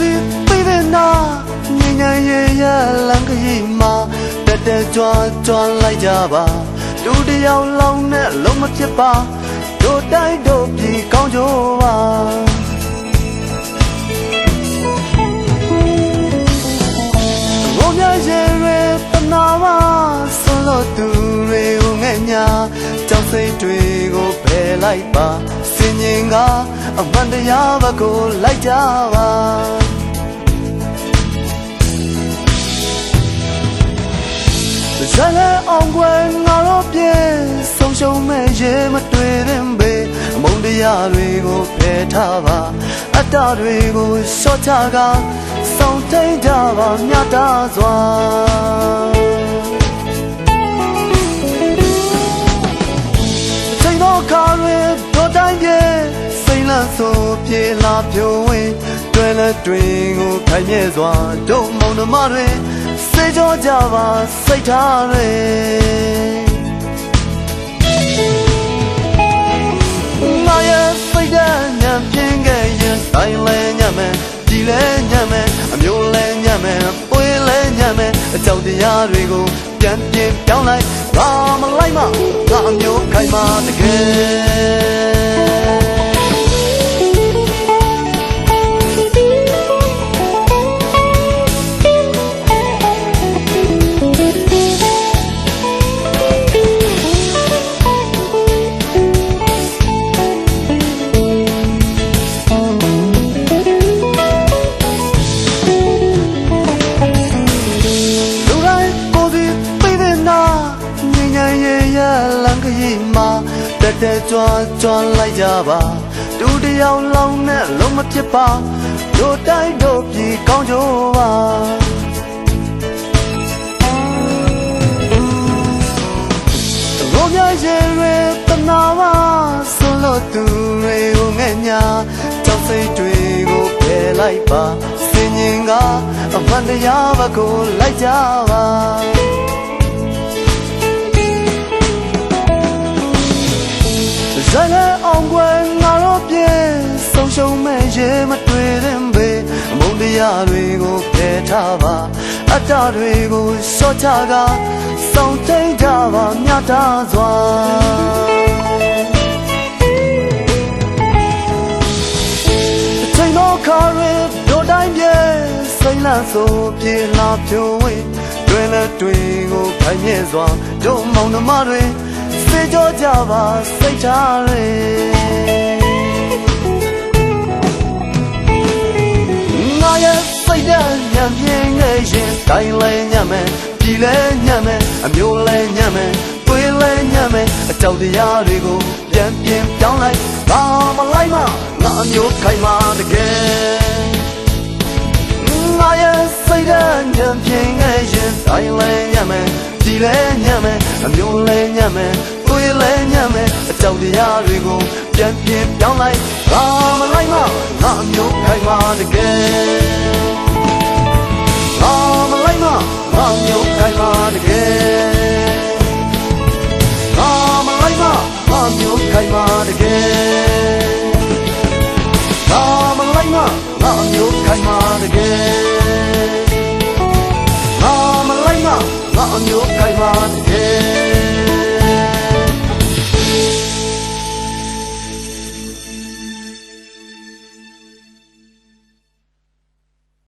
သည်ပြည်သည်နာငြိမ်ငြိမ်ရရလမ်းကြီးမှာတက်တက်ကြွကြွလိုက်ကြပါလူတယောက်လောင်းနဲ့လုံးမဖြစ်ပါတို့တိုင်းတို့ပြည်ကောင်းကြပါသူတွေကိုငဲ့ညာကြောက်စိတ်တွေကိုဖယ်လိုက်ပါစင်ငင်ကအမှန်တရားဘက်ကိုလိုက်ကြပါ ဇာလဲအောင်ကွယ်ငါတို့ပြေဆုံးရှုံးမဲ့ရေမတွေ့ရင်ဘေးအမုန်းတရားတွေကိုဖယ်ထားပါအတ္တတွေကိုရှော့ချကစောင့်ထိန်ကြပါမြတ်တာစွာချိန်တော့ခါတွေတို့တိုင်းပြေစိတ်လန့်ဆိုပြေလာပြိုဝင်းတွဲလက်တွင်ကိုခိုင်မြဲစွာတို့မောင်နှမတွေ စေကြောကြပါစိတ်ထားတွေငါရဲ့စိတ်ဓာတ်ညံပြင်းခဲ့ရင်တိုင်းလဲညံ့မယ်ဒီလဲညံ့မယ်အမျိုးလဲညံ့မယ်ပွေးလဲညံ့မယ်အကြောင်းတရားတွေကိုပြန်ပြင်ပြောင်းလိုက်ငါမလိုက်မငါအမျိုးခိုင်မာတကယ် တက်တက်ကြွားကြွားလိုက်ကြပါတူတယောက်လောင်းနဲ့လုံးမဖြစ်ပါတို့တိုင်းတို့ပြည်ကောင်းကြပါဘောမြရဲ့ရဲတနာပါဆွလို့သူတွေကိုငဲ့ညာကြောက်စိတ်တွေကိုဖယ်လိုက်ပါစင်ញင်ကအမှန်တရားဘက်ကိုလိုက်ကြပါ ဇာလဲအောင်ကွယ်ငါတို့ပြေဆုံးရှုံးမဲ့ရေမတွေ့တဲ့ဘေးအမုန်းတရားတွေကိုဖယ်ထားပါအတ္တတွေကိုရှော့ချကစောင့်တိန်ကြပါမြတ်တာစွာချိန်တော့ခါရဲတို့တိုင်းပြေစိတ်လန့်ဆိုပြေလာဖြိုးဝေးတွင်လက်တွေကိုခိုင်မြဲစွာတို့မောင်နှမတွေ စေကြောကြပါစိတ်ထားရဲငါရဲ့စိတ်ဓာတ်ညံပြင်းခဲ့ရင်တိုင်းလဲညံ့မယ်ပြည်လဲညံ့မယ်အမျိုးလဲညံ့မယ်တွေးလဲညံ့မယ်အကြောက်တရားတွေကိုပြန်ပြင်ပြောင်းလိုက်ဘာမလိုက်မငါအမျိုးခိုင်မာတကယ်ငါရဲ့စိတ်ဓာတ်ညံပြင်းခဲ့ရင်တိုင်းလဲညံ့မယ်ပြည်လဲညံ့မယ်အမျိုးလဲညံ့မယ်တွေး လဲညံ့မယ်အကြောက်တရားတွေကိုပြန်ပြင်ပြောင်းလိုက်ငါမလိုက်မှငါအမျိုးခိုင်မှတကယ်ငါမလိုက်မှငါအမျိုးခိုင်မှတကယ်ငါမလိုက်မှငါအမျိုးခိုင်မှတကယ်ငါမလိုက်မှငါအမျိုးခိုင်မှတကယ်ငါမလိုက်မှငါအမျိုးခိုင်မှ